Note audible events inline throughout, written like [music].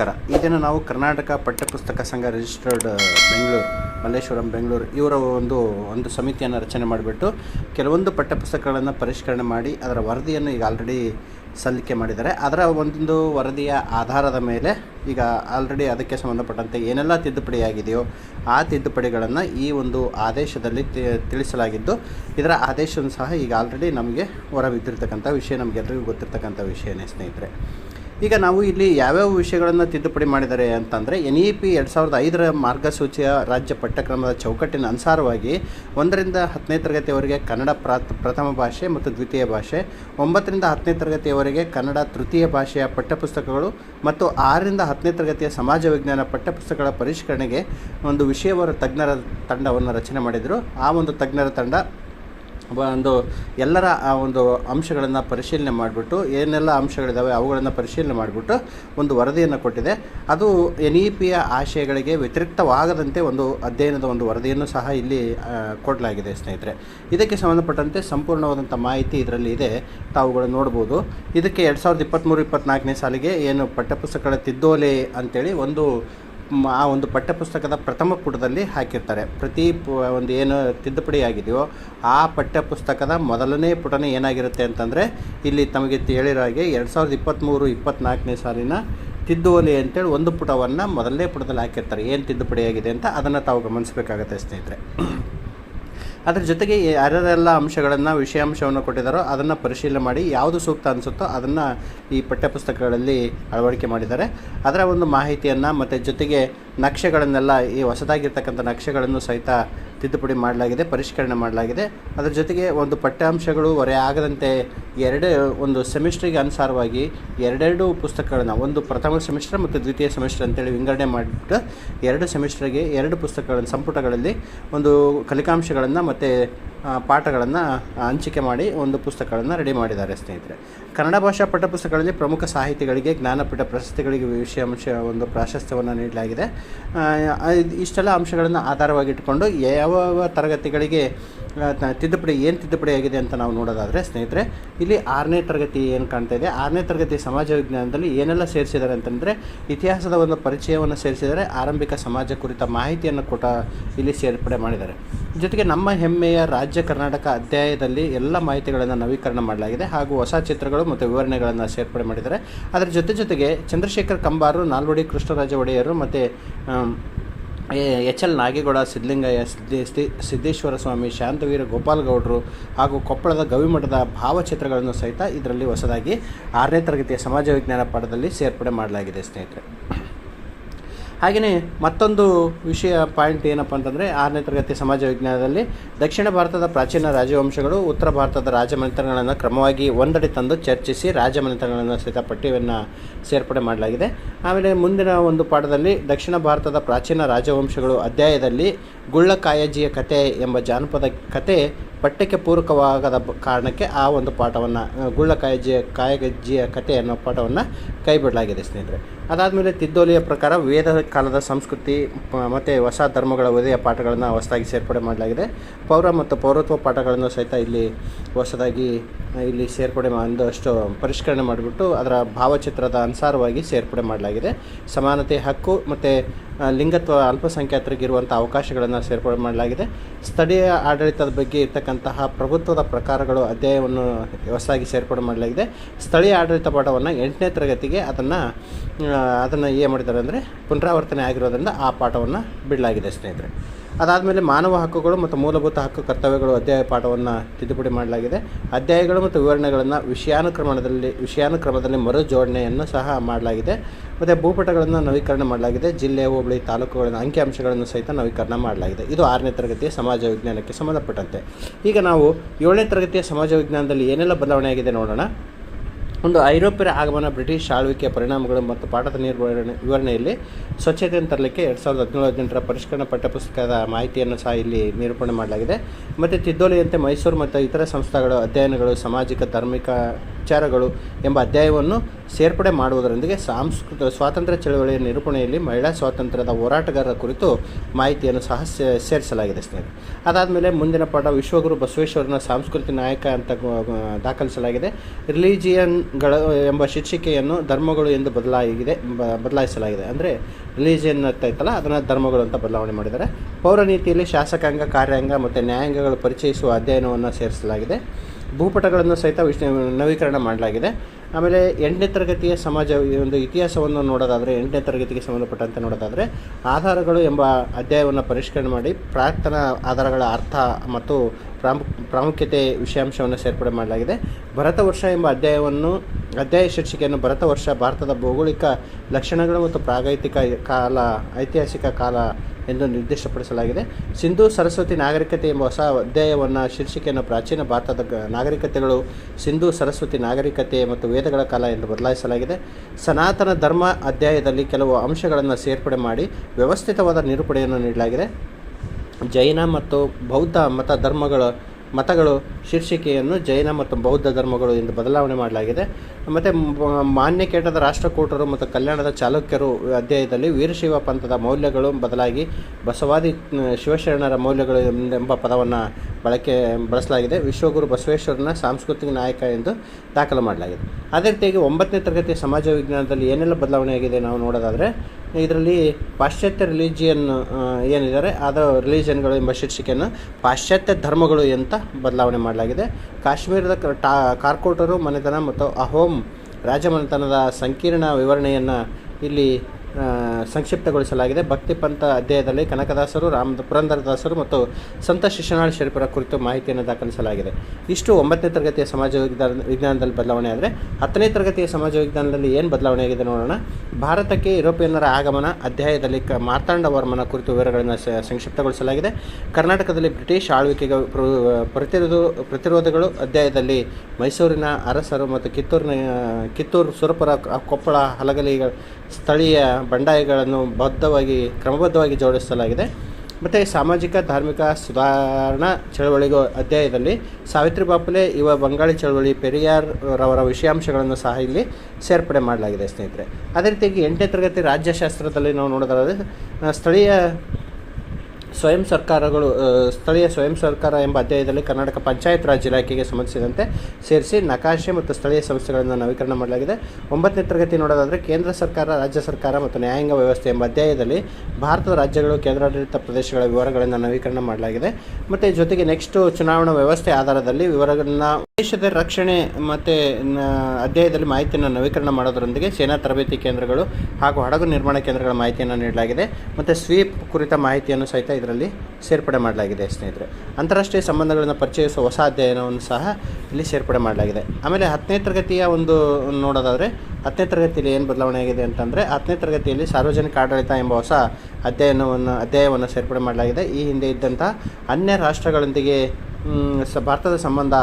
ನಮಸ್ಕಾರ. ಈ ದಿನ ನಾವು ಕರ್ನಾಟಕ ಪಠ್ಯಪುಸ್ತಕ ಸಂಘ ರಿಜಿಸ್ಟರ್ಡ್ ಬೆಂಗಳೂರು, ಮಲ್ಲೇಶ್ವರಂ, ಬೆಂಗಳೂರು ಇವರ ಒಂದು ಒಂದು ಸಮಿತಿಯನ್ನು ರಚನೆ ಮಾಡಿಬಿಟ್ಟು ಕೆಲವೊಂದು ಪಠ್ಯಪುಸ್ತಕಗಳನ್ನು ಪರಿಷ್ಕರಣೆ ಮಾಡಿ ಅದರ ವರದಿಯನ್ನು ಈಗ ಆಲ್ರೆಡಿ ಸಲ್ಲಿಕೆ ಮಾಡಿದ್ದಾರೆ. ಅದರ ಒಂದೊಂದು ವರದಿಯ ಆಧಾರದ ಮೇಲೆ ಈಗ ಆಲ್ರೆಡಿ ಅದಕ್ಕೆ ಸಂಬಂಧಪಟ್ಟಂತೆ ಏನೆಲ್ಲ ತಿದ್ದುಪಡಿಯಾಗಿದೆಯೋ ಆ ತಿದ್ದುಪಡಿಗಳನ್ನು ಈ ಒಂದು ಆದೇಶದಲ್ಲಿ ತಿಳಿಸಲಾಗಿದ್ದು ಇದರ ಆದೇಶವನ್ನು ಸಹ ಈಗ ಆಲ್ರೆಡಿ ನಮಗೆ ಹೊರಬಿದ್ದಿರ್ತಕ್ಕಂಥ ವಿಷಯ ನಮಗೆಲ್ಲರಿಗೂ ಗೊತ್ತಿರ್ತಕ್ಕಂಥ ವಿಷಯನೇ ಸ್ನೇಹಿತರೆ. ಈಗ ನಾವು ಇಲ್ಲಿ ಯಾವ್ಯಾವ ವಿಷಯಗಳನ್ನು ತಿದ್ದುಪಡಿ ಮಾಡಿದ್ದಾರೆ ಅಂತಂದರೆ ಎನ್ ಇ ಪಿ ಎರಡು ಸಾವಿರದ ಐದರ ಮಾರ್ಗಸೂಚಿಯ ರಾಜ್ಯ ಪಠ್ಯಕ್ರಮದ ಚೌಕಟ್ಟಿನ ಅನುಸಾರವಾಗಿ ಒಂದರಿಂದ ಹತ್ತನೇ ತರಗತಿಯವರೆಗೆ ಕನ್ನಡ ಪ್ರಥಮ ಭಾಷೆ ಮತ್ತು ದ್ವಿತೀಯ ಭಾಷೆ, ಒಂಬತ್ತರಿಂದ ಹತ್ತನೇ ತರಗತಿಯವರೆಗೆ ಕನ್ನಡ ತೃತೀಯ ಭಾಷೆಯ ಪಠ್ಯಪುಸ್ತಕಗಳು ಮತ್ತು ಆರರಿಂದ ಹತ್ತನೇ ತರಗತಿಯ ಸಮಾಜ ವಿಜ್ಞಾನ ಪಠ್ಯಪುಸ್ತಕಗಳ ಪರಿಷ್ಕರಣೆಗೆ ಒಂದು ವಿಷಯವರ ತಜ್ಞರ ತಂಡವನ್ನು ರಚನೆ ಮಾಡಿದರು. ಆ ಒಂದು ತಜ್ಞರ ತಂಡ ಒಂದು ಎಲ್ಲರ ಆ ಒಂದು ಅಂಶಗಳನ್ನು ಪರಿಶೀಲನೆ ಮಾಡಿಬಿಟ್ಟು ಏನೆಲ್ಲ ಅಂಶಗಳಿದ್ದಾವೆ ಅವುಗಳನ್ನು ಪರಿಶೀಲನೆ ಮಾಡಿಬಿಟ್ಟು ಒಂದು ವರದಿಯನ್ನು ಕೊಟ್ಟಿದೆ. ಅದು ಎನ್ ಇ ಪಿಯ ಆಶಯಗಳಿಗೆ ವ್ಯತಿರಿಕ್ತವಾಗದಂತೆ ಒಂದು ಅಧ್ಯಯನದ ಒಂದು ವರದಿಯನ್ನು ಸಹ ಇಲ್ಲಿ ಕೊಡಲಾಗಿದೆ ಸ್ನೇಹಿತರೆ. ಇದಕ್ಕೆ ಸಂಬಂಧಪಟ್ಟಂತೆ ಸಂಪೂರ್ಣವಾದಂಥ ಮಾಹಿತಿ ಇದರಲ್ಲಿ ಇದೆ. ತಾವುಗಳು ನೋಡ್ಬೋದು. ಇದಕ್ಕೆ ಎರಡು ಸಾವಿರದ ಇಪ್ಪತ್ತ್ಮೂರು ಇಪ್ಪತ್ತ್ನಾಲ್ಕನೇ ಸಾಲಿಗೆ ಏನು ಪಠ್ಯಪುಸ್ತಕಗಳ ತಿದ್ದೋಲೆ ಅಂತೇಳಿ ಒಂದು ಆ ಒಂದು ಪಠ್ಯಪುಸ್ತಕದ ಪ್ರಥಮ ಪುಟದಲ್ಲಿ ಹಾಕಿರ್ತಾರೆ. ಪ್ರತಿ ಒಂದು ಏನು ತಿದ್ದುಪಡಿ ಆಗಿದೆಯೋ ಆ ಪಠ್ಯಪುಸ್ತಕದ ಮೊದಲನೇ ಪುಟನೇ ಏನಾಗಿರುತ್ತೆ ಅಂತಂದರೆ, ಇಲ್ಲಿ ತಮಗೆ ಹೇಳಿರೋ ಹಾಗೆ ಎರಡು ಸಾವಿರದ ಇಪ್ಪತ್ತ್ಮೂರು ಇಪ್ಪತ್ತ್ನಾಲ್ಕನೇ ಸಾಲಿನ ತಿದ್ದುವಲಿ ಅಂತೇಳಿ ಒಂದು ಪುಟವನ್ನು ಮೊದಲನೇ ಪುಟದಲ್ಲಿ ಹಾಕಿರ್ತಾರೆ. ಏನು ತಿದ್ದುಪಡಿಯಾಗಿದೆ ಅಂತ ಅದನ್ನು ತಾವು ಗಮನಿಸಬೇಕಾಗತ್ತೆ ಸ್ನೇಹಿತರೆ. ಅದ್ರ ಜೊತೆಗೆ ಯಾರ್ಯಾರೆಲ್ಲ ಅಂಶಗಳನ್ನು, ವಿಷಯಾಂಶವನ್ನು ಕೊಟ್ಟಿದ್ದಾರೋ ಅದನ್ನು ಪರಿಶೀಲನೆ ಮಾಡಿ ಯಾವುದು ಸೂಕ್ತ ಅನಿಸುತ್ತೋ ಅದನ್ನು ಈ ಪಠ್ಯಪುಸ್ತಕಗಳಲ್ಲಿ ಅಳವಡಿಕೆ ಮಾಡಿದ್ದಾರೆ. ಅದರ ಒಂದು ಮಾಹಿತಿಯನ್ನು ಮತ್ತು ಜೊತೆಗೆ ನಕ್ಷೆಗಳನ್ನೆಲ್ಲ ಈ ಹೊಸದಾಗಿರ್ತಕ್ಕಂಥ ನಕ್ಷೆಗಳನ್ನು ಸಹಿತ ತಿದ್ದುಪಡಿ ಮಾಡಲಾಗಿದೆ, ಪರಿಷ್ಕರಣೆ ಮಾಡಲಾಗಿದೆ. ಅದರ ಜೊತೆಗೆ ಒಂದು ಪಠ್ಯಾಂಶಗಳು ಹೊರೆ ಆಗದಂತೆ ಎರಡು, ಒಂದು ಸೆಮಿಸ್ಟ್ರಿಗೆ ಅನುಸಾರವಾಗಿ ಎರಡೆರಡು ಪುಸ್ತಕಗಳನ್ನು, ಒಂದು ಪ್ರಥಮ ಸೆಮಿಸ್ಟರ್ ಮತ್ತು ದ್ವಿತೀಯ ಸೆಮಿಸ್ಟರ್ ಅಂತೇಳಿ ವಿಂಗಡಣೆ ಮಾಡಿಬಿಟ್ಟು ಎರಡು ಸೆಮಿಸ್ಟರ್ಗೆ ಎರಡು ಪುಸ್ತಕಗಳನ್ನು, ಸಂಪುಟಗಳಲ್ಲಿ ಒಂದು ಕಲಿಕಾಂಶಗಳನ್ನು ಮತ್ತು ಪಾಠಗಳನ್ನು ಹಂಚಿಕೆ ಮಾಡಿ ಒಂದು ಪುಸ್ತಕಗಳನ್ನು ರೆಡಿ ಮಾಡಿದ್ದಾರೆ ಸ್ನೇಹಿತರೆ. ಕನ್ನಡ ಭಾಷಾ ಪಠ್ಯಪುಸ್ತಕಗಳಲ್ಲಿ ಪ್ರಮುಖ ಸಾಹಿತಿಗಳಿಗೆ, ಜ್ಞಾನಪೀಠ ಪ್ರಶಸ್ತಿಗಳಿಗೆ ವಿಷಯಾಂಶ ಒಂದು ಪ್ರಾಶಸ್ತ್ಯವನ್ನು ನೀಡಲಾಗಿದೆ. ಇಷ್ಟೆಲ್ಲ ಅಂಶಗಳನ್ನು ಆಧಾರವಾಗಿಟ್ಟುಕೊಂಡು ಯಾವ ತರಗತಿಗಳಿಗೆ ತಿದ್ದುಪಡಿ, ಏನು ತಿದ್ದುಪಡಿ ಆಗಿದೆ ಅಂತ ನಾವು ನೋಡೋದಾದರೆ ಸ್ನೇಹಿತರೆ, ಇಲ್ಲಿ ಆರನೇ ತರಗತಿ ಏನು ಕಾಣ್ತಾ ಇದೆ? ಆರನೇ ತರಗತಿ ಸಮಾಜ ವಿಜ್ಞಾನದಲ್ಲಿ ಏನೆಲ್ಲ ಸೇರಿಸಿದ್ದಾರೆ ಅಂತಂದರೆ, ಇತಿಹಾಸದ ಒಂದು ಪರಿಚಯವನ್ನು ಸೇರಿಸಿದರೆ ಆರಂಭಿಕ ಸಮಾಜ ಕುರಿತ ಮಾಹಿತಿಯನ್ನು ಕೊಟ್ಟ ಇಲ್ಲಿ ಸೇರ್ಪಡೆ ಮಾಡಿದ್ದಾರೆ. ಜೊತೆಗೆ ನಮ್ಮ ಹೆಮ್ಮೆಯ ರಾಜ್ಯ ಕರ್ನಾಟಕ ಅಧ್ಯಾಯದಲ್ಲಿ ಎಲ್ಲ ಮಾಹಿತಿಗಳನ್ನು ನವೀಕರಣ ಮಾಡಲಾಗಿದೆ ಹಾಗೂ ಹೊಸ ಚಿತ್ರಗಳು ಮತ್ತು ವಿವರಣೆಗಳನ್ನು ಸೇರ್ಪಡೆ ಮಾಡಿದ್ದಾರೆ. ಅದರ ಜೊತೆ ಜೊತೆಗೆ ಚಂದ್ರಶೇಖರ್ ಕಂಬಾರು, ನಾಲ್ವಡಿ ಕೃಷ್ಣರಾಜ ಒಡೆಯರು ಮತ್ತು ಎಚ್ ಎಲ್ ನಾಗೇಗೌಡ, ಸಿದ್ಧಲಿಂಗಯ್ಯ, ಸಿದ್ಧಿ ಸಿದ್ದೇ- ಸಿದ್ದೇಶ್ವರ ಸ್ವಾಮಿ, ಶಾಂತವೀರ ಗೋಪಾಲಗೌಡರು ಹಾಗೂ ಕೊಪ್ಪಳದ ಗವಿಮಠದ ಭಾವಚಿತ್ರಗಳನ್ನು ಸಹಿತ ಇದರಲ್ಲಿ ಹೊಸದಾಗಿ ಆರನೇ ತರಗತಿಯ ಸಮಾಜ ವಿಜ್ಞಾನ ಪಾಠದಲ್ಲಿ ಸೇರ್ಪಡೆ ಮಾಡಲಾಗಿದೆ, ಸ್ನೇಹಿತರೆ. ಹಾಗೆಯೇ ಮತ್ತೊಂದು ವಿಷಯ ಪಾಯಿಂಟ್ ಏನಪ್ಪ ಅಂತಂದರೆ ಆರನೇ ತರಗತಿ ಸಮಾಜ ವಿಜ್ಞಾನದಲ್ಲಿ ದಕ್ಷಿಣ ಭಾರತದ ಪ್ರಾಚೀನ ರಾಜವಂಶಗಳು ಉತ್ತರ ಭಾರತದ ರಾಜಮನೆತನಗಳನ್ನು ಕ್ರಮವಾಗಿ ಒಂದಡೆ ತಂದು ಚರ್ಚಿಸಿ ರಾಜಮನೆತನಗಳನ್ನು ಸಹಿತ ಪಠ್ಯವನ್ನು ಸೇರ್ಪಡೆ ಮಾಡಲಾಗಿದೆ. ಆಮೇಲೆ ಮುಂದಿನ ಒಂದು ಪಾಠದಲ್ಲಿ ದಕ್ಷಿಣ ಭಾರತದ ಪ್ರಾಚೀನ ರಾಜವಂಶಗಳು ಅಧ್ಯಾಯದಲ್ಲಿ ಗುಳ್ಳಕಾಯಜಿಯ ಕತೆ ಎಂಬ ಜಾನಪದ ಕತೆ ಪಠ್ಯಕ್ಕೆ ಪೂರಕವಾಗದ ಕಾರಣಕ್ಕೆ ಆ ಒಂದು ಪಾಠವನ್ನು, ಗುಳ್ಳಕಾಯಜಿಯ ಕಾಯಗಜ್ಜಿಯ ಕತೆ ಅನ್ನೋ ಪಾಠವನ್ನು ಕೈಬಿಡಲಾಗಿದೆ ಸ್ನೇಹಿತರೆ. ಅದಾದಮೇಲೆ ತಿದ್ದೋಲಿಯ ಪ್ರಕಾರ ವೇದ ಕಾಲದ ಸಂಸ್ಕೃತಿ ಮತ್ತು ಹೊಸ ಧರ್ಮಗಳ ಉದಯ ಪಾಠಗಳನ್ನು ಹೊಸದಾಗಿ ಸೇರ್ಪಡೆ ಮಾಡಲಾಗಿದೆ. ಪೌರ ಮತ್ತು ಪೌರತ್ವ ಪಾಠಗಳನ್ನು ಸಹಿತ ಇಲ್ಲಿ ಹೊಸದಾಗಿ ಇಲ್ಲಿ ಸೇರ್ಪಡೆ ಒಂದಷ್ಟು ಪರಿಷ್ಕರಣೆ ಮಾಡಿಬಿಟ್ಟು ಅದರ ಭಾವಚಿತ್ರದ ಅನುಸಾರವಾಗಿ ಸೇರ್ಪಡೆ ಮಾಡಲಾಗಿದೆ. ಸಮಾನತೆ, ಹಕ್ಕು ಮತ್ತು ಲಿಂಗತ್ವ ಅಲ್ಪಸಂಖ್ಯಾತರಿಗಿರುವಂಥ ಅವಕಾಶಗಳನ್ನು ಸೇರ್ಪಡೆ ಮಾಡಲಾಗಿದೆ. ಸ್ಥಳೀಯ ಆಡಳಿತದ ಬಗ್ಗೆ ಇರ್ತಕ್ಕಂತಹ ಪ್ರಭುತ್ವದ ಪ್ರಕಾರಗಳು ಅಧ್ಯಾಯವನ್ನು ಹೊಸದಾಗಿ ಸೇರ್ಪಡೆ ಮಾಡಲಾಗಿದೆ. ಸ್ಥಳೀಯ ಆಡಳಿತ ಪಾಠವನ್ನು ಎಂಟನೇ ತರಗತಿಗೆ ಅದನ್ನು ಅದನ್ನು ಏನು ಮಾಡಿದ್ದಾರೆ ಅಂದರೆ ಪುನರಾವರ್ತನೆ ಆಗಿರೋದ್ರಿಂದ ಆ ಪಾಠವನ್ನು ಬಿಡಲಾಗಿದೆ ಸ್ನೇಹಿತರೆ. ಅದಾದಮೇಲೆ ಮಾನವ ಹಕ್ಕುಗಳು ಮತ್ತು ಮೂಲಭೂತ ಹಕ್ಕು ಕರ್ತವ್ಯಗಳು ಅಧ್ಯಾಯ ಪಾಠವನ್ನು ತಿದ್ದುಪಡಿ ಮಾಡಲಾಗಿದೆ. ಅಧ್ಯಾಯಗಳು ಮತ್ತು ವಿವರಣೆಗಳನ್ನು ವಿಷಯಾನುಕ್ರಮಣದಲ್ಲಿ, ವಿಷಯಾನುಕ್ರಮದಲ್ಲಿ ಮರು ಜೋಡಣೆಯನ್ನು ಸಹ ಮಾಡಲಾಗಿದೆ. ಮತ್ತು ಭೂಪಟಗಳನ್ನು ನವೀಕರಣ ಮಾಡಲಾಗಿದೆ. ಜಿಲ್ಲೆ, ಹೋಬಳಿ, ತಾಲೂಕುಗಳನ್ನು ಅಂಕಿಅಂಶಗಳನ್ನು ಸಹಿತ ನವೀಕರಣ ಮಾಡಲಾಗಿದೆ. ಇದು ಆರನೇ ತರಗತಿಯ ಸಮಾಜ ವಿಜ್ಞಾನಕ್ಕೆ ಸಂಬಂಧಪಟ್ಟಂತೆ. ಈಗ ನಾವು ಏಳನೇ ತರಗತಿಯ ಸಮಾಜ ವಿಜ್ಞಾನದಲ್ಲಿ ಏನೆಲ್ಲ ಬದಲಾವಣೆ ಆಗಿದೆ ನೋಡೋಣ. ಒಂದು ಐರೋಪ್ಯರ ಆಗಮನ, ಬ್ರಿಟಿಷ್ ಆಳ್ವಿಕೆಯ ಪರಿಣಾಮಗಳು ಮತ್ತು ಪಾಠದ ನಿರ್ವಹಣೆ ವಿವರಣೆಯಲ್ಲಿ ಸ್ವಚ್ಛತೆಯನ್ನು ತರಲಿಕ್ಕೆ ಎರಡು ಸಾವಿರದ ಹದಿನೇಳು ಹದಿನೆಂಟರ ಪರಿಷ್ಕರಣ ಪಠ್ಯಪುಸ್ತಕದ ಮಾಹಿತಿಯನ್ನು ಸಹ ಇಲ್ಲಿ ನಿರೂಪಣೆ ಮಾಡಲಾಗಿದೆ. ಮತ್ತು ತಿದ್ದೋಲಿಯಂತೆ ಮೈಸೂರು ಮತ್ತು ಇತರ ಸಂಸ್ಥೆಗಳು ಅಧ್ಯಯನಗಳು ಸಾಮಾಜಿಕ, ಧಾರ್ಮಿಕ ವಿಚಾರಗಳು ಎಂಬ ಅಧ್ಯಾಯವನ್ನು ಸೇರ್ಪಡೆ ಮಾಡುವುದರೊಂದಿಗೆ ಸಾಂಸ್ಕೃತಿಕ ಸ್ವಾತಂತ್ರ್ಯ ಚಳವಳಿಯ ನಿರೂಪಣೆಯಲ್ಲಿ ಮಹಿಳಾ ಸ್ವಾತಂತ್ರ್ಯದ ಹೋರಾಟಗಾರರ ಕುರಿತು ಮಾಹಿತಿಯನ್ನು ಸಹ ಸೇರಿಸಲಾಗಿದೆ ಸ್ನೇಹಿತರೆ. ಅದಾದಮೇಲೆ ಮುಂದಿನ ಪಾಠ ವಿಶ್ವಗುರು ಬಸವೇಶ್ವರನ ಸಾಂಸ್ಕೃತಿಕ ನಾಯಕ ಅಂತ ದಾಖಲಿಸಲಾಗಿದೆ. ರಿಲಿಜಿಯನ್ಗಳು ಎಂಬ ಶೀರ್ಷಿಕೆಯನ್ನು ಧರ್ಮಗಳು ಎಂದು ಬದಲಾಗಿದೆ ಬದಲಾಯಿಸಲಾಗಿದೆ. ಅಂದರೆ ರಿಲಿಜಿಯನ್ ಅಂತ ಇತ್ತಲ್ಲ, ಅದನ್ನು ಧರ್ಮಗಳು ಅಂತ ಬದಲಾವಣೆ ಮಾಡಿದ್ದಾರೆ. ಪೌರನೀತಿಯಲ್ಲಿ ಶಾಸಕಾಂಗ, ಕಾರ್ಯಾಂಗ ಮತ್ತು ನ್ಯಾಯಾಂಗಗಳು ಪರಿಚಯಿಸುವ ಅಧ್ಯಯನವನ್ನು ಸೇರಿಸಲಾಗಿದೆ. ಭೂಪಟಗಳನ್ನು ಸಹಿತ ವಿಶ್ ನವೀಕರಣ ಮಾಡಲಾಗಿದೆ. ಆಮೇಲೆ ಎಂಟನೇ ತರಗತಿಯ ಸಮಾಜ ಒಂದು ಇತಿಹಾಸವನ್ನು ನೋಡೋದಾದರೆ, ಎಂಟನೇ ತರಗತಿಗೆ ಸಂಬಂಧಪಟ್ಟಂತೆ ನೋಡೋದಾದರೆ, ಆಧಾರಗಳು ಎಂಬ ಅಧ್ಯಾಯವನ್ನು ಪರಿಷ್ಕರಣೆ ಮಾಡಿ ಪ್ರಾಕ್ತನ ಆಧಾರಗಳ ಅರ್ಥ ಮತ್ತು ಪ್ರಾಮು, ಪ್ರಾಮುಖ್ಯತೆ ವಿಷಯಾಂಶವನ್ನು ಸೇರ್ಪಡೆ ಮಾಡಲಾಗಿದೆ. ಭರತ ವರ್ಷ ಎಂಬ ಅಧ್ಯಾಯವನ್ನು, ಅಧ್ಯಾಯ ಶೀರ್ಷಿಕೆಯನ್ನು ಭರತ ವರ್ಷ ಭಾರತದ ಭೌಗೋಳಿಕ ಲಕ್ಷಣಗಳು ಮತ್ತು ಪ್ರಾಗೈತಿಕ ಕಾಲ, ಐತಿಹಾಸಿಕ ಕಾಲ ಎಂದು ನಿರ್ದಿಷ್ಟಪಡಿಸಲಾಗಿದೆ ಸಿಂಧು ಸರಸ್ವತಿ ನಾಗರಿಕತೆ ಎಂಬ ಹೊಸ ಅಧ್ಯಾಯವನ್ನು ಶೀರ್ಷಿಕೆಯನ್ನು ಪ್ರಾಚೀನ ಭಾರತದ ನಾಗರಿಕತೆಗಳು ಸಿಂಧು ಸರಸ್ವತಿ ನಾಗರಿಕತೆ ಮತ್ತು ವೇದಗಳ ಕಾಲ ಎಂದು ಬದಲಾಯಿಸಲಾಗಿದೆ. ಸನಾತನ ಧರ್ಮ ಅಧ್ಯಾಯದಲ್ಲಿ ಕೆಲವು ಅಂಶಗಳನ್ನು ಸೇರ್ಪಡೆ ಮಾಡಿ ವ್ಯವಸ್ಥಿತವಾದ ನಿರೂಪಣೆಯನ್ನು ನೀಡಲಾಗಿದೆ. ಜೈನ ಮತ್ತು ಬೌದ್ಧ ಮತ ಧರ್ಮಗಳ ಮತಗಳು ಶೀರ್ಷಿಕೆಯನ್ನು ಜೈನ ಮತ್ತು ಬೌದ್ಧ ಧರ್ಮಗಳು ಎಂದು ಬದಲಾವಣೆ ಮಾಡಲಾಗಿದೆ. ಮತ್ತು ಮಾನ್ಯ ಕೇಟದ ರಾಷ್ಟ್ರಕೂಟರು ಮತ್ತು ಕಲ್ಯಾಣದ ಚಾಲುಕ್ಯರು ಅಧ್ಯಾಯದಲ್ಲಿ ವೀರಶೈವ ಪಂಥದ ಮೌಲ್ಯಗಳು ಬದಲಾಗಿ ಬಸವಾದಿ ಶಿವಶರಣರ ಮೌಲ್ಯಗಳು ಎಂಬ ಪದವನ್ನು ಬಳಕೆ, ಬಳಸಲಾಗಿದೆ. ವಿಶ್ವಗುರು ಬಸವೇಶ್ವರನ ಸಾಂಸ್ಕೃತಿಕ ನಾಯಕ ಎಂದು ದಾಖಲು ಮಾಡಲಾಗಿದೆ. ಅದೇ ರೀತಿಯಾಗಿ ಒಂಬತ್ತನೇ ತರಗತಿಯ ಸಮಾಜ ವಿಜ್ಞಾನದಲ್ಲಿ ಏನೆಲ್ಲ ಬದಲಾವಣೆ ಆಗಿದೆ ನಾವು ನೋಡೋದಾದರೆ ಇದರಲ್ಲಿ ಪಾಶ್ಚಾತ್ಯ ರಿಲಿಜಿಯನ್ ಏನಿದ್ದಾರೆ ಅದು ರಿಲಿಜಿಯನ್ಗಳು ಎಂಬ ಶೀರ್ಷಿಕೆಯನ್ನು ಪಾಶ್ಚಾತ್ಯ ಧರ್ಮಗಳು ಅಂತ ಬದಲಾವಣೆ ಮಾಡಲಾಗಿದೆ. ಕಾಶ್ಮೀರದ ಟಾ, ಕಾರ್ಕೋಟರು ಮನೆತನ ಮತ್ತು ಅಹೋಮ್ ರಾಜಮನೆತನದ ಸಂಕೀರ್ಣ ವಿವರಣೆಯನ್ನು ಇಲ್ಲಿ ಸಂಕ್ಷಿಪ್ತಗೊಳಿಸಲಾಗಿದೆ. ಭಕ್ತಿ ಪಂಥ ಅಧ್ಯಾಯದಲ್ಲಿ ಕನಕದಾಸರು ರಾಮ ಪುರಂದರದಾಸರು ಮತ್ತು ಸಂತ ಶಿಶುನಾಳ ಶರೀಫರ ಕುರಿತು ಮಾಹಿತಿಯನ್ನು ದಾಖಲಿಸಲಾಗಿದೆ. ಇಷ್ಟು ಒಂಬತ್ತನೇ ತರಗತಿಯ ಸಮಾಜ ವಿಜ್ಞಾನ, ವಿಜ್ಞಾನದಲ್ಲಿ ಬದಲಾವಣೆ ಆದರೆ ಹತ್ತನೇ ತರಗತಿಯ ಸಮಾಜ ವಿಜ್ಞಾನದಲ್ಲಿ ಏನು ಬದಲಾವಣೆ ಆಗಿದೆ ನೋಡೋಣ. ಭಾರತಕ್ಕೆ ಯುರೋಪಿಯನ್ನರ ಆಗಮನ, ಅಧ್ಯಾಯದಲ್ಲಿ ಕ ಮಾರ್ತಾಂಡವರ್ಮನ ಕುರಿತು ವಿವರಗಳನ್ನು ಸಂಕ್ಷಿಪ್ತಗೊಳಿಸಲಾಗಿದೆ. ಕರ್ನಾಟಕದಲ್ಲಿ ಬ್ರಿಟಿಷ್ ಆಳ್ವಿಕೆಗೆ ಪ್ರತಿರೋಧ, ಪ್ರತಿರೋಧಗಳು, ಅಧ್ಯಾಯದಲ್ಲಿ ಮೈಸೂರಿನ ಅರಸರು ಮತ್ತು ಕಿತ್ತೂರಿನ, ಕಿತ್ತೂರು ಸುರಪುರ, ಕೊಪ್ಪಳ ಹಲಗಲಿಗಳ ಸ್ಥಳೀಯ ಬಂಡಾಯಗಳನ್ನು ಬದ್ಧವಾಗಿ, ಕ್ರಮಬದ್ಧವಾಗಿ ಜೋಡಿಸಲಾಗಿದೆ. ಮತ್ತು ಸಾಮಾಜಿಕ, ಧಾರ್ಮಿಕ ಸುಧಾರಣಾ ಚಳವಳಿಗೂ ಅಧ್ಯಾಯದಲ್ಲಿ ಸಾವಿತ್ರಿ ಬಾಪುಲೆ ಯುವ ಬಂಗಾಳಿ ಚಳವಳಿ ಪೆರಿಯಾರ್ ರವರ ವಿಷಯಾಂಶಗಳನ್ನು ಸಹ ಇಲ್ಲಿ ಸೇರ್ಪಡೆ ಮಾಡಲಾಗಿದೆ, ಸ್ನೇಹಿತರೆ. ಅದೇ ರೀತಿಯಾಗಿ ಎಂಟನೇ ತರಗತಿ ರಾಜ್ಯಶಾಸ್ತ್ರದಲ್ಲಿ ನಾವು ನೋಡೋದಾದರೆ, ಸ್ಥಳೀಯ ಸ್ವಯಂ ಸರ್ಕಾರಗಳು ಸ್ಥಳೀಯ ಸ್ವಯಂ ಸರ್ಕಾರ ಎಂಬ ಅಧ್ಯಾಯದಲ್ಲಿ ಕರ್ನಾಟಕ ಪಂಚಾಯತ್ ರಾಜ್ ಇಲಾಖೆಗೆ ಸಂಬಂಧಿಸಿದಂತೆ ಸೇರಿಸಿ ನಕಾಶೆ ಮತ್ತು ಸ್ಥಳೀಯ ಸಂಸ್ಥೆಗಳನ್ನು ನವೀಕರಣ ಮಾಡಲಾಗಿದೆ. ಒಂಬತ್ತನೇ ತರಗತಿ ನೋಡೋದಾದರೆ ಕೇಂದ್ರ ಸರ್ಕಾರ, ರಾಜ್ಯ ಸರ್ಕಾರ ಮತ್ತು ನ್ಯಾಯಾಂಗ ವ್ಯವಸ್ಥೆ ಎಂಬ ಅಧ್ಯಾಯದಲ್ಲಿ ಭಾರತದ ರಾಜ್ಯಗಳು, ಕೇಂದ್ರಾಡಳಿತ ಪ್ರದೇಶಗಳ ವಿವರಗಳನ್ನು ನವೀಕರಣ ಮಾಡಲಾಗಿದೆ. ಮತ್ತು ಜೊತೆಗೆ ನೆಕ್ಸ್ಟು ಚುನಾವಣಾ ವ್ಯವಸ್ಥೆ ಆಧಾರದಲ್ಲಿ ವಿವರಗಳನ್ನು ದೇಶದ ರಕ್ಷಣೆ ಮತ್ತು ಅಧ್ಯಾಯದಲ್ಲಿ ಮಾಹಿತಿಯನ್ನು ನವೀಕರಣ ಮಾಡೋದರೊಂದಿಗೆ ಸೇನಾ ತರಬೇತಿ ಕೇಂದ್ರಗಳು ಹಾಗೂ ಹಡಗು ನಿರ್ಮಾಣ ಕೇಂದ್ರಗಳ ಮಾಹಿತಿಯನ್ನು ನೀಡಲಾಗಿದೆ. ಮತ್ತು ಸ್ವೀಪ್ ಕುರಿತ ಮಾಹಿತಿಯನ್ನು ಸಹಿತ ಇದರಲ್ಲಿ ಸೇರ್ಪಡೆ ಮಾಡಲಾಗಿದೆ ಸ್ನೇಹಿತರೆ. ಅಂತಾರಾಷ್ಟ್ರೀಯ ಸಂಬಂಧಗಳನ್ನು ಪರಿಚಯಿಸುವ ಹೊಸ ಅಧ್ಯಯನವನ್ನು ಸಹ ಇಲ್ಲಿ ಸೇರ್ಪಡೆ ಮಾಡಲಾಗಿದೆ. ಆಮೇಲೆ ಹತ್ತನೇ ತರಗತಿಯ ಒಂದು ನೋಡೋದಾದರೆ, ಹತ್ತನೇ ತರಗತಿಯಲ್ಲಿ ಏನು ಬದಲಾವಣೆ ಆಗಿದೆ ಅಂತಂದರೆ, ಹತ್ತನೇ ತರಗತಿಯಲ್ಲಿ ಸಾರ್ವಜನಿಕ ಆಡಳಿತ ಎಂಬ ಹೊಸ ಅಧ್ಯಯನವನ್ನು, ಅಧ್ಯಾಯವನ್ನು ಸೇರ್ಪಡೆ ಮಾಡಲಾಗಿದೆ. ಈ ಹಿಂದೆ ಇದ್ದಂಥ ಅನ್ಯ ರಾಷ್ಟ್ರಗಳೊಂದಿಗೆ ಸ, ಭಾರತದ ಸಂಬಂಧ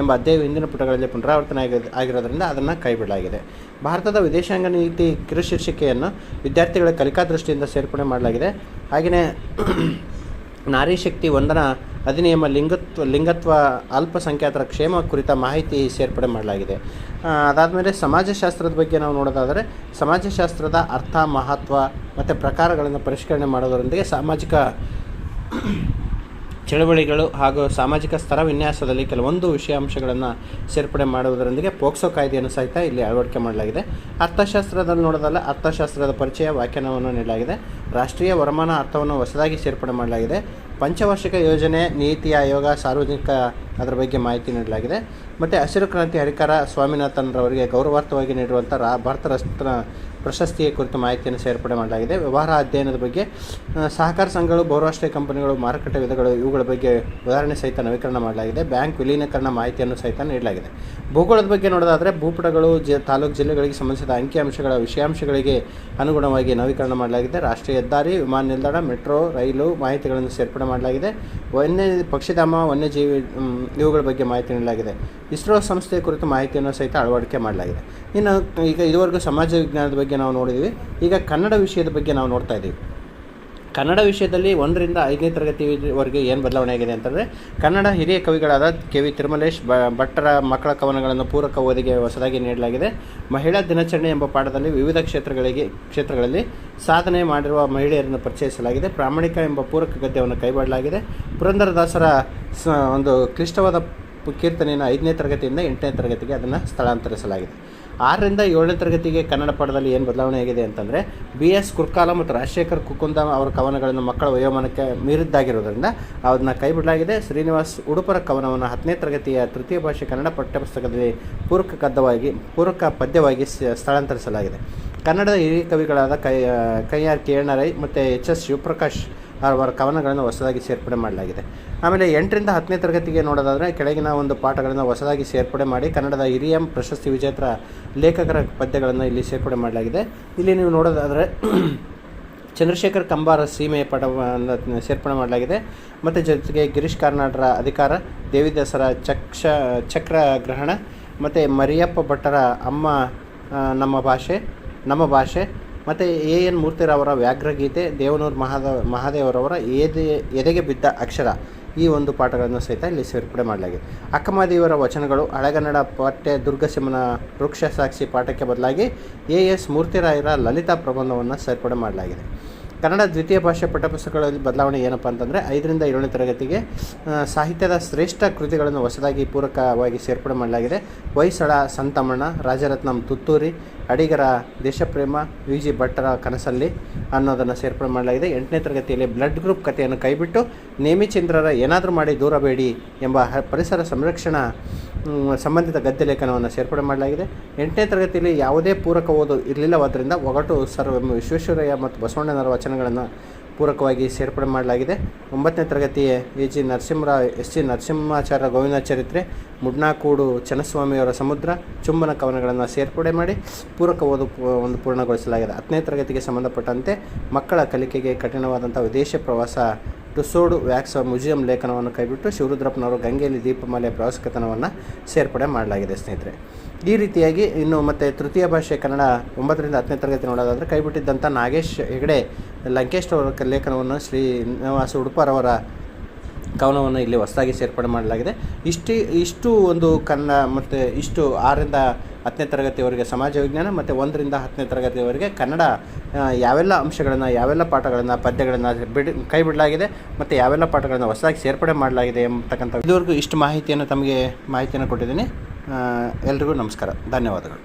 ಎಂಬ ಅಧ್ಯಾಯವು ಹಿಂದಿನ ಪುಟಗಳಲ್ಲಿ ಪುನರಾವರ್ತನೆ ಆಗಿ ಆಗಿರೋದ್ರಿಂದ ಅದನ್ನು ಕೈಬಿಡಲಾಗಿದೆ. ಭಾರತದ ವಿದೇಶಾಂಗ ನೀತಿ ಕಿರುಶೀರ್ಷಿಕೆಯನ್ನು ವಿದ್ಯಾರ್ಥಿಗಳ ಕಲಿಕಾ ದೃಷ್ಟಿಯಿಂದ ಸೇರ್ಪಡೆ ಮಾಡಲಾಗಿದೆ. ಹಾಗೆಯೇ [clears throat] ನಾರಿ ಶಕ್ತಿ ವಂದನಾ ಅಧಿನಿಯಮ ಲಿಂಗತ್ವ ಲಿಂಗತ್ವ ಅಲ್ಪಸಂಖ್ಯಾತರ ಕ್ಷೇಮ ಕುರಿತ ಮಾಹಿತಿ ಸೇರ್ಪಡೆ ಮಾಡಲಾಗಿದೆ. ಅದಾದಮೇಲೆ ಸಮಾಜಶಾಸ್ತ್ರದ ಬಗ್ಗೆ ನಾವು ನೋಡೋದಾದರೆ ಸಮಾಜಶಾಸ್ತ್ರದ ಅರ್ಥ, ಮಹತ್ವ ಮತ್ತು ಪ್ರಕಾರಗಳನ್ನು ಪರಿಷ್ಕರಣೆ ಮಾಡೋದರೊಂದಿಗೆ ಸಾಮಾಜಿಕ ಚಳವಳಿಗಳು ಹಾಗೂ ಸಾಮಾಜಿಕ ಸ್ತರ ವಿನ್ಯಾಸದಲ್ಲಿ ಕೆಲವೊಂದು ವಿಷಯಾಂಶಗಳನ್ನು ಸೇರ್ಪಡೆ ಮಾಡುವುದರೊಂದಿಗೆ ಪೋಕ್ಸೋ ಕಾಯ್ದೆಯನ್ನು ಸಹಿತ ಇಲ್ಲಿ ಅಳವಡಿಕೆ ಮಾಡಲಾಗಿದೆ. ಅರ್ಥಶಾಸ್ತ್ರದಲ್ಲಿ ನೋಡೋದಲ್ಲ, ಅರ್ಥಶಾಸ್ತ್ರದ ಪರಿಚಯ ವ್ಯಾಖ್ಯಾನವನ್ನು ನೀಡಲಾಗಿದೆ. ರಾಷ್ಟ್ರೀಯ ವರಮಾನ ಅರ್ಥವನ್ನು ಹೊಸದಾಗಿ ಸೇರ್ಪಡೆ ಮಾಡಲಾಗಿದೆ. ಪಂಚವಾರ್ಷಿಕ ಯೋಜನೆ, ನೀತಿ ಆಯೋಗ, ಸಾರ್ವಜನಿಕ ಅದರ ಬಗ್ಗೆ ಮಾಹಿತಿ ನೀಡಲಾಗಿದೆ. ಮತ್ತು ಹಸಿರು ಕ್ರಾಂತಿ ಹರಿಕಾರ ಸ್ವಾಮಿನಾಥನ್ರವರಿಗೆ ಗೌರವಾರ್ಥವಾಗಿ ನೀಡುವಂಥ ರಾ, ಭಾರತ ರತ್ನ ಪ್ರಶಸ್ತಿಯ ಕುರಿತು ಮಾಹಿತಿಯನ್ನು ಸೇರ್ಪಡೆ ಮಾಡಲಾಗಿದೆ. ವ್ಯವಹಾರ ಅಧ್ಯಯನದ ಬಗ್ಗೆ ಸಹಕಾರ ಸಂಘಗಳು, ಬಹುರಾಷ್ಟ್ರೀಯ ಕಂಪನಿಗಳು, ಮಾರುಕಟ್ಟೆ ವಿಧಗಳು, ಇವುಗಳ ಬಗ್ಗೆ ಉದಾಹರಣೆ ಸಹಿತ ನವೀಕರಣ ಮಾಡಲಾಗಿದೆ. ಬ್ಯಾಂಕ್ ವಿಲೀನೀಕರಣ ಮಾಹಿತಿಯನ್ನು ಸಹಿತ ನೀಡಲಾಗಿದೆ. ಭೂಗೋಳದ ಬಗ್ಗೆ ನೋಡೋದಾದರೆ, ಭೂಪಟಗಳು ಜ, ತಾಲೂಕು ಜಿಲ್ಲೆಗಳಿಗೆ ಸಂಬಂಧಿಸಿದ ಅಂಕಿಅಂಶಗಳ ವಿಷಯಾಂಶಗಳಿಗೆ ಅನುಗುಣವಾಗಿ ನವೀಕರಣ ಮಾಡಲಾಗಿದೆ. ರಾಷ್ಟ್ರೀಯ ಹೆದ್ದಾರಿ, ವಿಮಾನ ನಿಲ್ದಾಣ, ಮೆಟ್ರೋ, ರೈಲು ಮಾಹಿತಿಗಳನ್ನು ಸೇರ್ಪಡೆ ಮಾಡಲಾಗಿದೆ. ವನ್ಯ ಪಕ್ಷಿಧಾಮ, ವನ್ಯಜೀವಿ ಇವುಗಳ ಬಗ್ಗೆ ಮಾಹಿತಿ ನೀಡಲಾಗಿದೆ. ಇಸ್ರೋ ಸಂಸ್ಥೆಯ ಕುರಿತು ಮಾಹಿತಿಯನ್ನು ಸಹಿತ ಅಳವಡಿಕೆ ಮಾಡಲಾಗಿದೆ. ಇನ್ನು ಈಗ ಇದುವರೆಗೂ ಸಮಾಜ ವಿಜ್ಞಾನದ ಬಗ್ಗೆ ನಾವು ನೋಡಿದ್ದೀವಿ ಈಗ ಕನ್ನಡ ವಿಷಯದ ಬಗ್ಗೆ ನಾವು ನೋಡ್ತಾ ಇದ್ದೀವಿ ಕನ್ನಡ ವಿಷಯದಲ್ಲಿ ಒಂದರಿಂದ ಐದನೇ ತರಗತಿವರೆಗೆ ಏನು ಬದಲಾವಣೆ ಆಗಿದೆ ಅಂತಂದರೆ, ಕನ್ನಡ ಹಿರಿಯ ಕವಿಗಳಾದ ಕೆ ವಿ ತಿರುಮಲೇಶ್, ಬ, ಭಟ್ಟರ ಮಕ್ಕಳ ಕವನಗಳನ್ನು ಪೂರಕ ಓದಿಗೆ ಹೊಸದಾಗಿ ನೀಡಲಾಗಿದೆ. ಮಹಿಳಾ ದಿನಾಚರಣೆ ಎಂಬ ಪಾಠದಲ್ಲಿ ವಿವಿಧ ಕ್ಷೇತ್ರಗಳಿಗೆ, ಕ್ಷೇತ್ರಗಳಲ್ಲಿ ಸಾಧನೆ ಮಾಡಿರುವ ಮಹಿಳೆಯರನ್ನು ಪರಿಚಯಿಸಲಾಗಿದೆ. ಪ್ರಾಮಾಣಿಕ ಎಂಬ ಪೂರಕ ಗದ್ಯವನ್ನು ಕೈಬಿಡಲಾಗಿದೆ. ಪುರಂದರದಾಸರ ಒಂದು ಕ್ಲಿಷ್ಟವಾದ ಕೀರ್ತನೆಯನ್ನು ಐದನೇ ತರಗತಿಯಿಂದ ಎಂಟನೇ ತರಗತಿಗೆ ಅದನ್ನು ಸ್ಥಳಾಂತರಿಸಲಾಗಿದೆ. ಆರರಿಂದ ಏಳನೇ ತರಗತಿಗೆ ಕನ್ನಡ ಪಾಠದಲ್ಲಿ ಏನು ಬದಲಾವಣೆ ಆಗಿದೆ ಅಂತಂದರೆ ಬಿ ಎಸ್ ಕುರ್ಕಾಲ ಮತ್ತು ರಾಜಶೇಖರ್ ಕುಕುಂದ ಅವರ ಕವನಗಳನ್ನು ಮಕ್ಕಳ ವಯೋಮಾನಕ್ಕೆ ಮೀರಿದ್ದಾಗಿರೋದ್ರಿಂದ ಅದನ್ನು ಕೈಬಿಡಲಾಗಿದೆ. ಶ್ರೀನಿವಾಸ್ ಉಡುಪರ ಕವನವನ್ನು ಹತ್ತನೇ ತರಗತಿಯ ತೃತೀಯ ಭಾಷೆ ಕನ್ನಡ ಪಠ್ಯಪುಸ್ತಕದಲ್ಲಿ ಪೂರಕ ಕದ್ದವಾಗಿ ಪೂರಕ ಪದ್ಯವಾಗಿ ಸ್ಥಳಾಂತರಿಸಲಾಗಿದೆ. ಕನ್ನಡದ ಹಿರಿಯ ಕವಿಗಳಾದ ಕೈ, ಕೈಯಾರ್ ಕೆ ಎನ್ ರೈ ಮತ್ತು ಎಚ್ ಎಸ್ ಶಿವಪ್ರಕಾಶ್ ಅವರ ಕವನಗಳನ್ನು ಹೊಸದಾಗಿ ಸೇರ್ಪಡೆ ಮಾಡಲಾಗಿದೆ. ಆಮೇಲೆ ಎಂಟರಿಂದ ಹತ್ತನೇ ತರಗತಿಗೆ ನೋಡೋದಾದರೆ, ಕೆಳಗಿನ ಒಂದು ಪಾಠಗಳನ್ನು ಹೊಸದಾಗಿ ಸೇರ್ಪಡೆ ಮಾಡಿ ಕನ್ನಡದ ಹಿರಿಯ ಪ್ರಶಸ್ತಿ ವಿಜೇತರ ಲೇಖಕರ ಪದ್ಯಗಳನ್ನು ಇಲ್ಲಿ ಸೇರ್ಪಡೆ ಮಾಡಲಾಗಿದೆ. ಇಲ್ಲಿ ನೀವು ನೋಡೋದಾದರೆ, [clears throat] ಚಂದ್ರಶೇಖರ್ ಕಂಬಾರ ಸೀಮೆಯ ಪಟವನ್ನು ಸೇರ್ಪಡೆ ಮಾಡಲಾಗಿದೆ. ಮತ್ತು ಜೊತೆಗೆ ಗಿರೀಶ್ ಕಾರ್ನಾಡರ ಅಧಿಕಾರ, ದೇವಿದಾಸರ ಚಕ್ಷ ಚಕ್ರ ಗ್ರಹಣ ಮತ್ತು ಮರಿಯಪ್ಪ ಭಟ್ಟರ ಅಮ್ಮ ನಮ್ಮ ಭಾಷೆ ನಮ್ಮ ಭಾಷೆ ಮತ್ತು ಎ ಎನ್ ಮೂರ್ತಿರವರ ವ್ಯಾಘ್ರಗೀತೆ, ದೇವನೂರು ಮಹಾದ, ಮಹಾದೇವರವರ ಎದೆ, ಎದೆಗೆ ಬಿದ್ದ ಅಕ್ಷರ ಈ ಒಂದು ಪಾಠಗಳನ್ನು ಸಹಿತ ಇಲ್ಲಿ ಸೇರ್ಪಡೆ ಮಾಡಲಾಗಿದೆ. ಅಕ್ಕಮಹಾದೇವರ ವಚನಗಳು ಹಳೆಗನ್ನಡ ಪಠ್ಯ ದುರ್ಗಸಿಂಹನ ವೃಕ್ಷ ಸಾಕ್ಷಿ ಪಾಠಕ್ಕೆ ಬದಲಾಗಿ ಎ ಎಸ್ ಮೂರ್ತಿರಾಯರ ಲಲಿತಾ ಪ್ರಬಂಧವನ್ನು ಸೇರ್ಪಡೆ ಮಾಡಲಾಗಿದೆ. ಕನ್ನಡ ದ್ವಿತೀಯ ಭಾಷೆ ಪಠ್ಯಪುಸ್ತಕಗಳಲ್ಲಿ ಬದಲಾವಣೆ ಏನಪ್ಪ ಅಂತಂದರೆ ಐದರಿಂದ ಏಳನೇ ತರಗತಿಗೆ ಸಾಹಿತ್ಯದ ಶ್ರೇಷ್ಠ ಕೃತಿಗಳನ್ನು ಹೊಸದಾಗಿ ಪೂರಕವಾಗಿ ಸೇರ್ಪಡೆ ಮಾಡಲಾಗಿದೆ. ಹೊಯ್ಸಳ, ಸಂತಮಣ್ಣ, ರಾಜರತ್ನಂ, ತುತ್ತೂರಿ, ಅಡಿಗರ ದೇಶಪ್ರೇಮ, ವಿ ಜಿ ಭಟ್ಟರ ಕನಸಲ್ಲಿ ಅನ್ನೋದನ್ನು ಸೇರ್ಪಡೆ ಮಾಡಲಾಗಿದೆ. ಎಂಟನೇ ತರಗತಿಯಲ್ಲಿ ಬ್ಲಡ್ ಗ್ರೂಪ್ ಕಥೆಯನ್ನು ಕೈಬಿಟ್ಟು ನೇಮಿಚಂದ್ರರ ಏನಾದರೂ ಮಾಡಿ ದೂರಬೇಡಿ ಎಂಬ ಪರಿಸರ ಸಂರಕ್ಷಣಾ ಸಂಬಂಧಿತ ಗದ್ಯ ಲೇಖನವನ್ನು ಸೇರ್ಪಡೆ ಮಾಡಲಾಗಿದೆ. ಎಂಟನೇ ತರಗತಿಯಲ್ಲಿ ಯಾವುದೇ ಪೂರಕ ಓದು ಇರಲಿಲ್ಲವಾದ್ದರಿಂದ ಒಗಟು ಸರ್ ವಿಶ್ವೇಶ್ವರಯ್ಯ ಮತ್ತು ಬಸವಣ್ಣನವರ ವಚನಗಳನ್ನು ಪೂರಕವಾಗಿ ಸೇರ್ಪಡೆ ಮಾಡಲಾಗಿದೆ. ಒಂಬತ್ತನೇ ತರಗತಿಯ A G Narasimha Rao S G Narasimhacharya Govinda ಚರಿತ್ರೆ, ಮುಡ್ನಾಕೂಡು ಚನ್ನಸ್ವಾಮಿಯವರ ಸಮುದ್ರ, ಚುಂಬನ ಕವನಗಳನ್ನು ಸೇರ್ಪಡೆ ಮಾಡಿ ಪೂರಕ ಓದು ಒಂದು ಪೂರ್ಣಗೊಳಿಸಲಾಗಿದೆ. ಹತ್ತನೇ ತರಗತಿಗೆ ಸಂಬಂಧಪಟ್ಟಂತೆ ಮಕ್ಕಳ ಕಲಿಕೆಗೆ ಕಠಿಣವಾದಂಥ ವಿದೇಶ ಪ್ರವಾಸ ಟುಸೋಡು ವ್ಯಾಕ್ಸ್ ಮ್ಯೂಸಿಯಂ ಲೇಖನವನ್ನು ಕೈಬಿಟ್ಟು ಶಿವರುದ್ರಪ್ಪನವರು ಗಂಗೆಯಲ್ಲಿ ದೀಪಮಾಲೆ ಪ್ರವಾಸ ಕಥನವನ್ನು ಸೇರ್ಪಡೆ ಮಾಡಲಾಗಿದೆ, ಸ್ನೇಹಿತರೆ. ಈ ರೀತಿಯಾಗಿ ಇನ್ನು ಮತ್ತು ತೃತೀಯ ಭಾಷೆ ಕನ್ನಡ ಒಂಬತ್ತರಿಂದ ಹತ್ತನೇ ತರಗತಿ ನೋಡೋದಾದರೆ ಕೈಬಿಟ್ಟಿದ್ದಂಥ ನಾಗೇಶ್ ಹೆಗಡೆ, ಲಂಕೇಶ್ ಅವರ ಲೇಖನವನ್ನು ಶ್ರೀನಿವಾಸ ಉಡುಪರವರ ಕವನವನ್ನು ಇಲ್ಲಿ ಹೊಸದಾಗಿ ಸೇರ್ಪಡೆ ಮಾಡಲಾಗಿದೆ. ಇಷ್ಟು ಇಷ್ಟು ಒಂದು ಕನ್ನಡ ಮತ್ತು ಇಷ್ಟು ಆರರಿಂದ ಹತ್ತನೇ ತರಗತಿಯವರೆಗೆ ಸಮಾಜ ವಿಜ್ಞಾನ ಮತ್ತು ಒಂದರಿಂದ ಹತ್ತನೇ ತರಗತಿಯವರೆಗೆ ಕನ್ನಡ ಯಾವೆಲ್ಲ ಅಂಶಗಳನ್ನು, ಯಾವೆಲ್ಲ ಪಾಠಗಳನ್ನು, ಪದ್ಯಗಳನ್ನು ಬಿಡಿ, ಕೈ ಬಿಡಲಾಗಿದೆ ಮತ್ತು ಯಾವೆಲ್ಲ ಪಾಠಗಳನ್ನು ಹೊಸದಾಗಿ ಸೇರ್ಪಡೆ ಮಾಡಲಾಗಿದೆ ಎಂಬತಕ್ಕಂಥ ಇದುವರೆಗೂ ಇಷ್ಟು ಮಾಹಿತಿಯನ್ನು ತಮಗೆ ಮಾಹಿತಿಯನ್ನು ಕೊಟ್ಟಿದ್ದೀನಿ. ಎಲ್ರಿಗೂ ನಮಸ್ಕಾರ. ಧನ್ಯವಾದಗಳು.